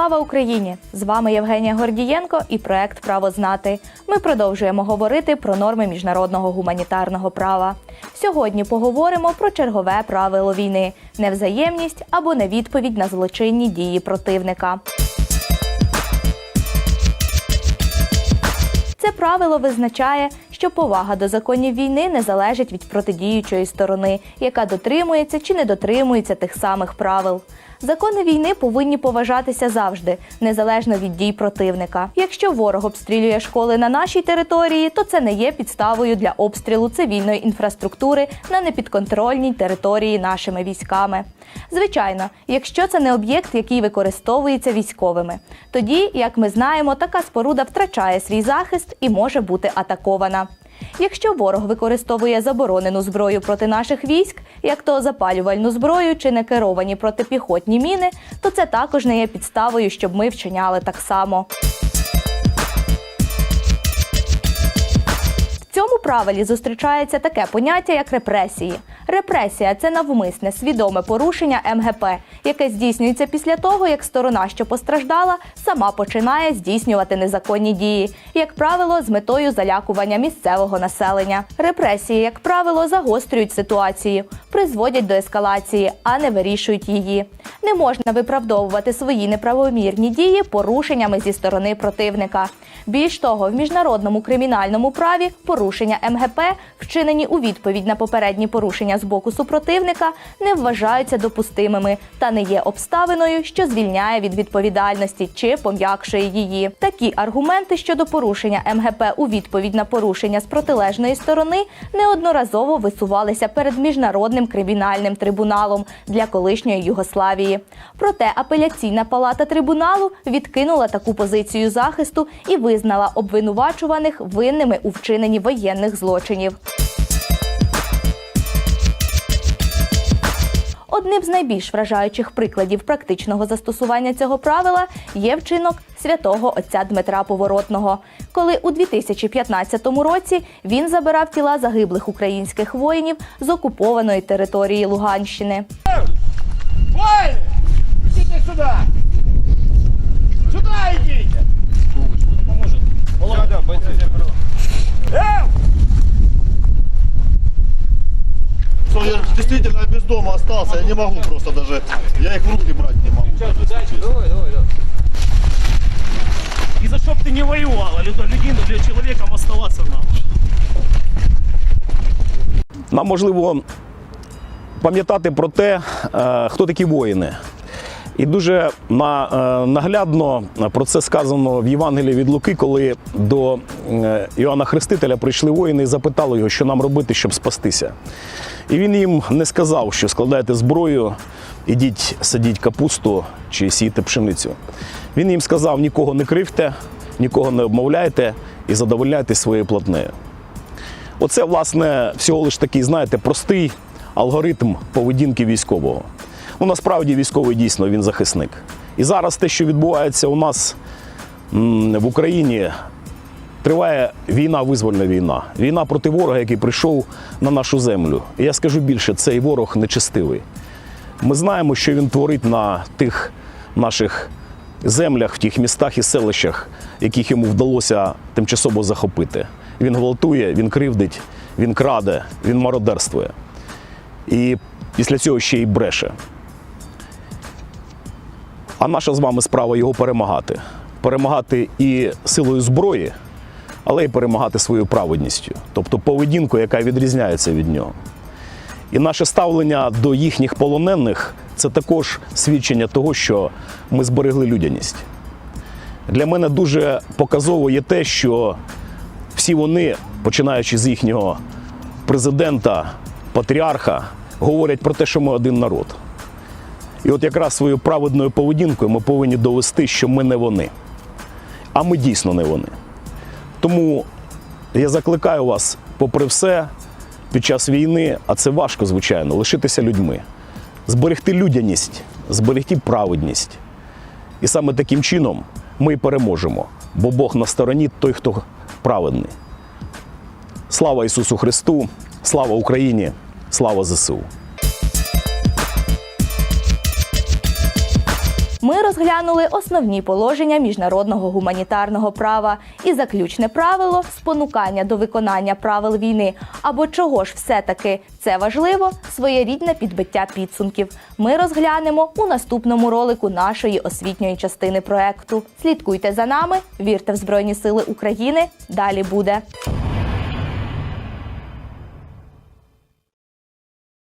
Слава Україні! З вами Євгенія Гордієнко і проект Право знати. Ми продовжуємо говорити про норми міжнародного гуманітарного права. Сьогодні поговоримо про чергове правило війни невзаємність або невідповідь на злочинні дії противника. Це правило визначає, що повага до законів війни не залежить від протидіючої сторони, яка дотримується чи не дотримується тих самих правил. Закони війни повинні поважатися завжди, незалежно від дій противника. Якщо ворог обстрілює школи на нашій території, то це не є підставою для обстрілу цивільної інфраструктури на непідконтрольній території нашими військами. Звичайно, якщо це не об'єкт, який використовується військовими, тоді, як ми знаємо, така споруда втрачає свій захист і може бути атакована. Якщо ворог використовує заборонену зброю проти наших військ, як то запалювальну зброю чи некеровані протипіхотні міни, то це також не є підставою, щоб ми вчиняли так само. Правилі зустрічається таке поняття, як репресії. Репресія це навмисне свідоме порушення МГП, яке здійснюється після того, як сторона, що постраждала, сама починає здійснювати незаконні дії, як правило, з метою залякування місцевого населення. Репресії, як правило, загострюють ситуацію, призводять до ескалації, а не вирішують її. Не можна виправдовувати свої неправомірні дії порушеннями зі сторони противника. Більш того, в міжнародному кримінальному праві порушення МГП, вчинені у відповідь на попередні порушення з боку супротивника, не вважаються допустимими та не є обставиною, що звільняє від відповідальності чи пом'якшує її. Такі аргументи щодо порушення МГП у відповідь на порушення з протилежної сторони неодноразово висувалися перед міжнародним кримінальним трибуналом для колишньої Югославії. Проте апеляційна палата трибуналу відкинула таку позицію захисту і визнала обвинувачуваних винними у вчиненні воєнних злочинів. Одним з найбільш вражаючих прикладів практичного застосування цього правила є вчинок святого отця Дмитра Поворотного, коли у 2015 році він забирав тіла загиблих українських воїнів з окупованої території Луганщини. Воины! Идите дома я не могу просто даже, я их в руки брать не могу. даже. Давай, давай, давай. И за что б ты не воевала, людину для человеком оставаться нам. Нам можливо пам'ятати про те, е, хто такі воїни. І дуже е, наглядно про це сказано в Євангелії від Луки, коли до е, Іоанна Хрестителя прийшли воїни і запитали його, що нам робити, щоб спастися. І він їм не сказав, що складайте зброю, ідіть садіть капусту чи сійте пшеницю. Він їм сказав: нікого не кривте, нікого не обмовляйте і задовольняйте своєю платнею. Оце, власне, всього лиш такий, знаєте, простий алгоритм поведінки військового. Ну, насправді військовий дійсно він захисник. І зараз те, що відбувається у нас в Україні, триває війна, визвольна війна. Війна проти ворога, який прийшов на нашу землю. І я скажу більше, цей ворог нечестивий. Ми знаємо, що він творить на тих наших землях, в тих містах і селищах, яких йому вдалося тимчасово захопити. Він гвалтує, він кривдить, він краде, він мародерствує. І після цього ще й бреше. А наша з вами справа його перемагати. Перемагати і силою зброї, але й перемагати своєю праведністю, тобто поведінкою, яка відрізняється від нього. І наше ставлення до їхніх полонених це також свідчення того, що ми зберегли людяність. Для мене дуже показово є те, що всі вони, починаючи з їхнього президента, патріарха, говорять про те, що ми один народ. І от якраз своєю праведною поведінкою ми повинні довести, що ми не вони. А ми дійсно не вони. Тому я закликаю вас, попри все, під час війни, а це важко, звичайно, лишитися людьми, зберегти людяність, зберегти праведність. І саме таким чином ми й переможемо, бо Бог на стороні той, хто праведний. Слава Ісусу Христу! Слава Україні! Слава ЗСУ! Ми розглянули основні положення міжнародного гуманітарного права і заключне правило спонукання до виконання правил війни. Або чого ж все-таки це важливо своєрідне підбиття підсумків. Ми розглянемо у наступному ролику нашої освітньої частини проекту. Слідкуйте за нами, вірте в Збройні Сили України. Далі буде.